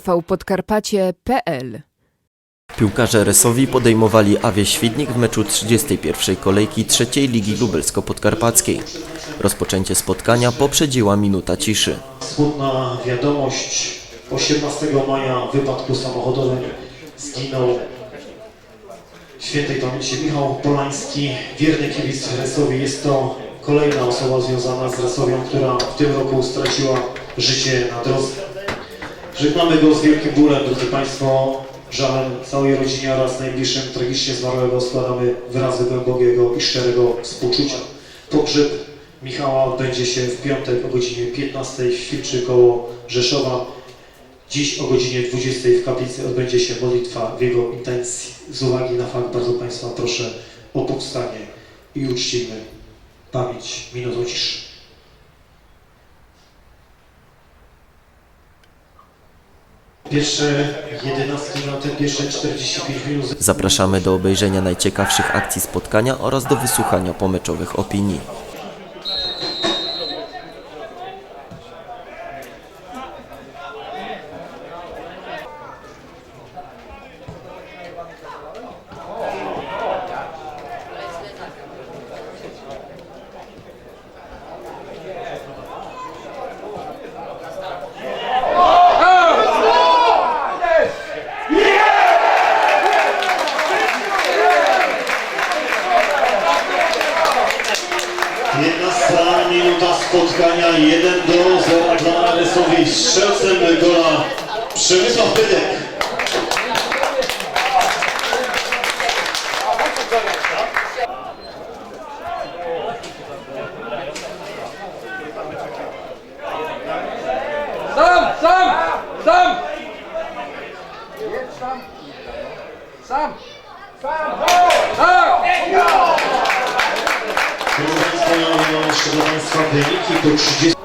tvpodkarpacie.pl Piłkarze Resowi podejmowali Awie Świdnik w meczu 31. kolejki trzeciej Ligi Lubelsko-Podkarpackiej. Rozpoczęcie spotkania poprzedziła minuta ciszy. Smutna wiadomość. 18 maja w wypadku samochodowym zginął świętej pamięci Michał Polański, wierny kibic Resowi. Jest to kolejna osoba związana z Resowią, która w tym roku straciła życie na drodze. Żegnamy go z wielkim bólem, drodzy Państwo, żalem całej rodzinie oraz najbliższym tragicznie zmarłego składamy wyrazy głębokiego i szczerego współczucia. Pogrzeb Michała odbędzie się w piątek o godzinie 15 w Świlczy koło Rzeszowa. Dziś o godzinie 20 w kaplicy odbędzie się modlitwa w jego intencji. Z uwagi na fakt bardzo Państwa proszę o powstanie i uczcijmy pamięć minutą ciszy. Pierwsze 11 minuty, pierwsze 45 minut Zapraszamy do obejrzenia najciekawszych akcji spotkania oraz do wysłuchania pomeczowych opinii. наличии только 60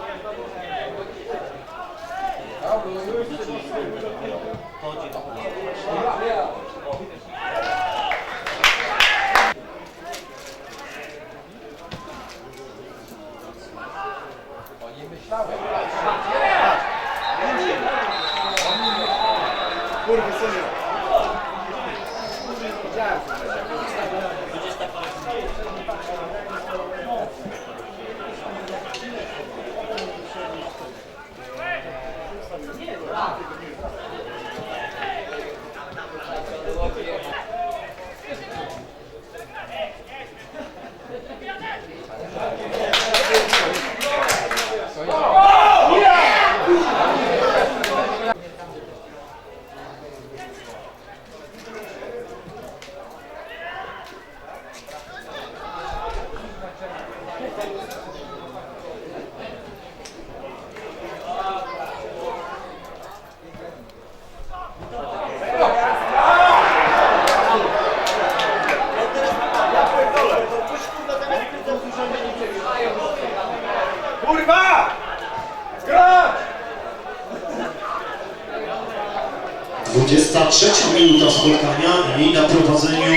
23 minuta spotkania i na prowadzeniu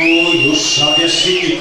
już Szabia Świdnik.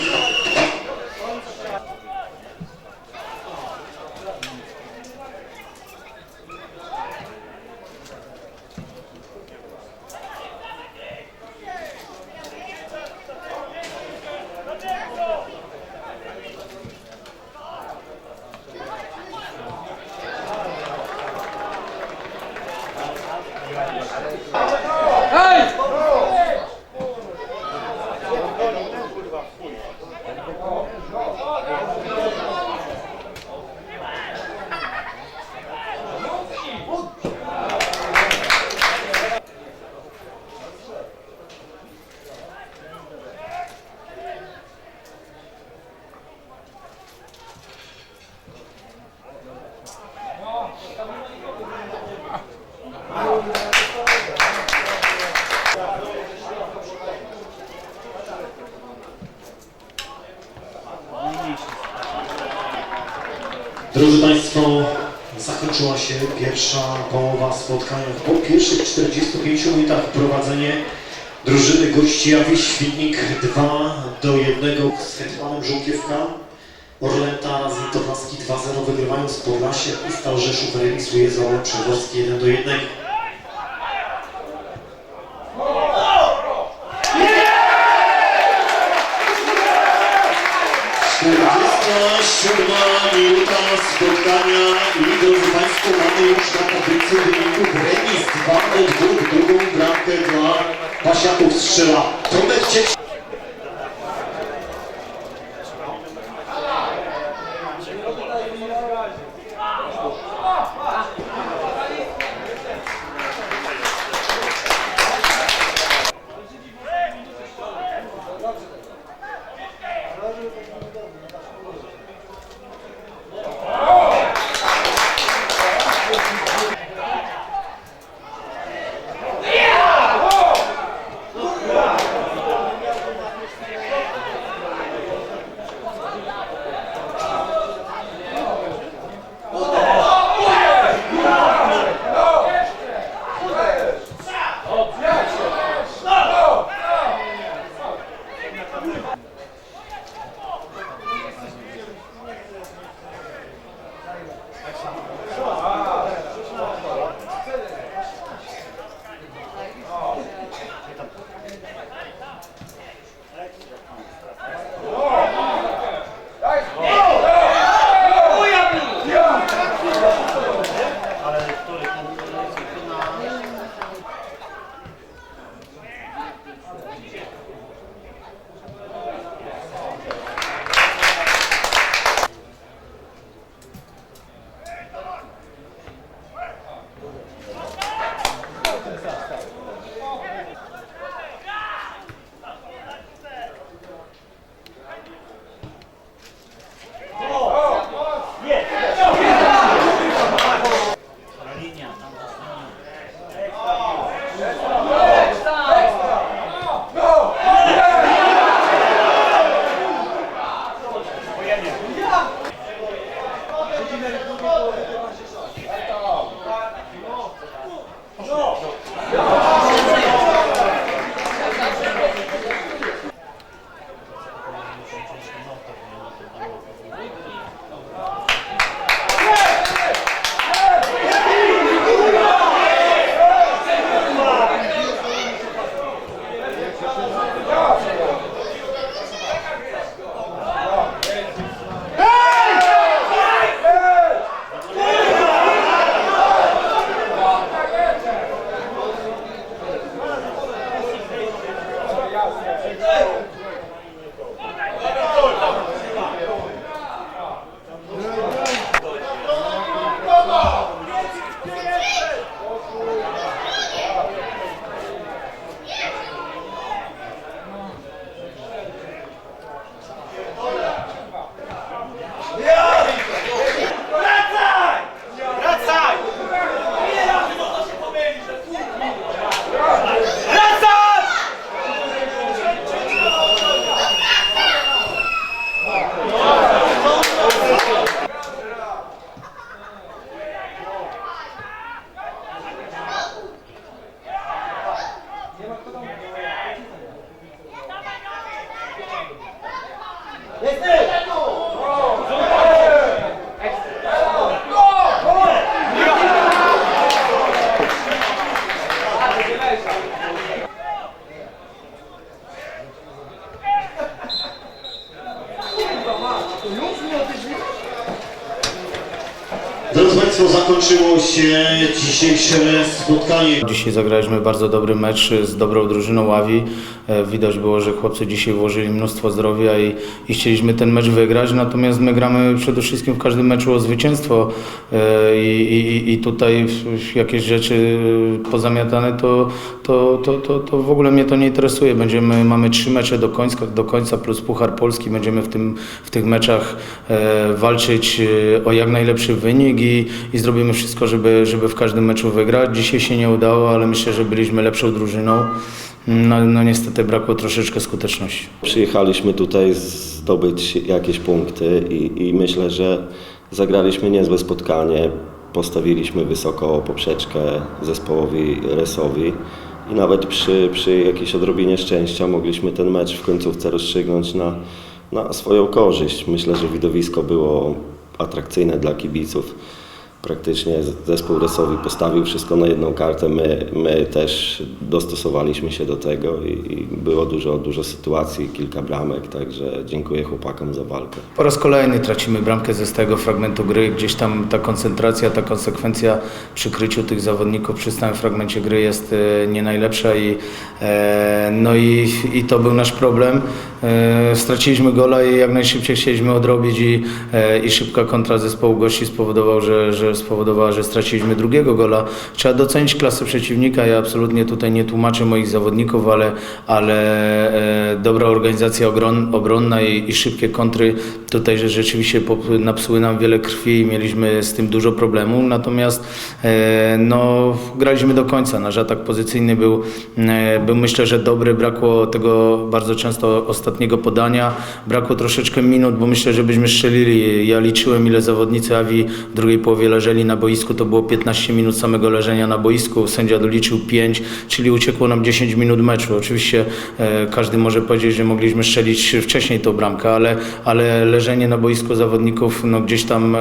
pierwsza połowa spotkania. Po pierwszych 45 minutach prowadzenie drużyny gości Jawi Świdnik 2 do 1 z Hetmanem Żółkiewka. Orleta z Litowaski 2-0 wygrywając Podlasie. Ustal Rzeszów remisuje z Orlem Przeworski 1 do 1. Siódma minuta spotkania i drodzy Państwo już na tablicy wyników remis 2 do 2. Drugą bramkę dla Pasiaków strzela Tomek Ciek. Drodzy Państwo, zakończyło się dzisiejsze spotkanie. Dzisiaj zagraliśmy bardzo dobry mecz z dobrą drużyną Ławi. E, Widać było, że chłopcy dzisiaj włożyli mnóstwo zdrowia i, i chcieliśmy ten mecz wygrać, natomiast my gramy przede wszystkim w każdym meczu o zwycięstwo e, i, i, i tutaj jakieś rzeczy pozamiatane, to, to, to, to, to w ogóle mnie to nie interesuje. Będziemy, mamy trzy mecze do końca, do końca plus Puchar Polski. Będziemy w, tym, w tych meczach e, walczyć e, o jak najlepszy wynik i, i zrobimy wszystko, żeby, żeby w każdym meczu wygrać. Dzisiaj się nie udało, ale myślę, że byliśmy lepszą drużyną. No, no niestety brakło troszeczkę skuteczności. Przyjechaliśmy tutaj zdobyć jakieś punkty i, i myślę, że zagraliśmy niezłe spotkanie. Postawiliśmy wysoko poprzeczkę zespołowi Resowi i nawet przy, przy jakiejś odrobinie szczęścia mogliśmy ten mecz w końcówce rozstrzygnąć na, na swoją korzyść. Myślę, że widowisko było atrakcyjne dla kibiców. Praktycznie zespół Resowi postawił wszystko na jedną kartę. My, my też dostosowaliśmy się do tego i, i było dużo, dużo sytuacji, kilka bramek, także dziękuję chłopakom za walkę. Po raz kolejny tracimy bramkę ze stałego fragmentu gry. Gdzieś tam ta koncentracja, ta konsekwencja przy kryciu tych zawodników przy stałym fragmencie gry jest e, nie najlepsza i, e, no i, i to był nasz problem. E, straciliśmy gola i jak najszybciej chcieliśmy odrobić i, i szybka kontra zespołu gości spowodował, że, że spowodowała, że straciliśmy drugiego gola. Trzeba docenić klasę przeciwnika. Ja absolutnie tutaj nie tłumaczę moich zawodników, ale, ale e, dobra organizacja obronna i, i szybkie kontry tutaj że rzeczywiście napsuły nam wiele krwi i mieliśmy z tym dużo problemów. Natomiast e, no, graliśmy do końca. Nasz atak pozycyjny był, e, był myślę, że dobry. Brakło tego bardzo często ostatniego podania. Brakło troszeczkę minut, bo myślę, że byśmy strzelili. Ja liczyłem, ile zawodnicy Awi w drugiej połowie leżeli na boisku. To było 15 minut samego leżenia na boisku. Sędzia doliczył 5, czyli uciekło nam 10 minut meczu. Oczywiście e, każdy może powiedzieć, że mogliśmy strzelić wcześniej tą bramkę, ale, ale leżenie na boisku zawodników no, gdzieś tam e,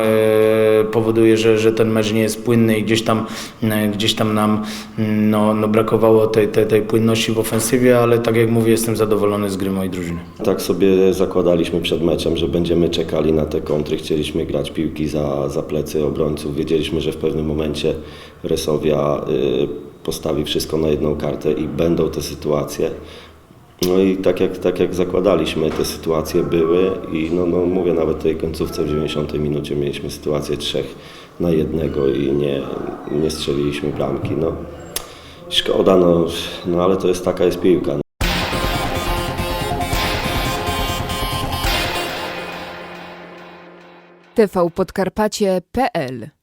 powoduje, że, że ten mecz nie jest płynny i gdzieś tam, e, gdzieś tam nam mm, no, no, brakowało tej, tej, tej płynności w ofensywie, ale tak jak mówię, jestem zadowolony z gry mojej drużyny. Tak sobie zakładaliśmy przed meczem, że będziemy czekali na te kontry, chcieliśmy grać piłki za, za plecy obrońców. Wiedzieliśmy, że w pewnym momencie Resowia y, postawi wszystko na jedną kartę i będą te sytuacje. No i tak jak, tak jak zakładaliśmy, te sytuacje były i no, no mówię, nawet tej końcówce w 90 minucie mieliśmy sytuację trzech na jednego i nie, nie strzeliliśmy bramki. No, szkoda, no, no ale to jest taka jest piłka. tvpodkarpacie.pl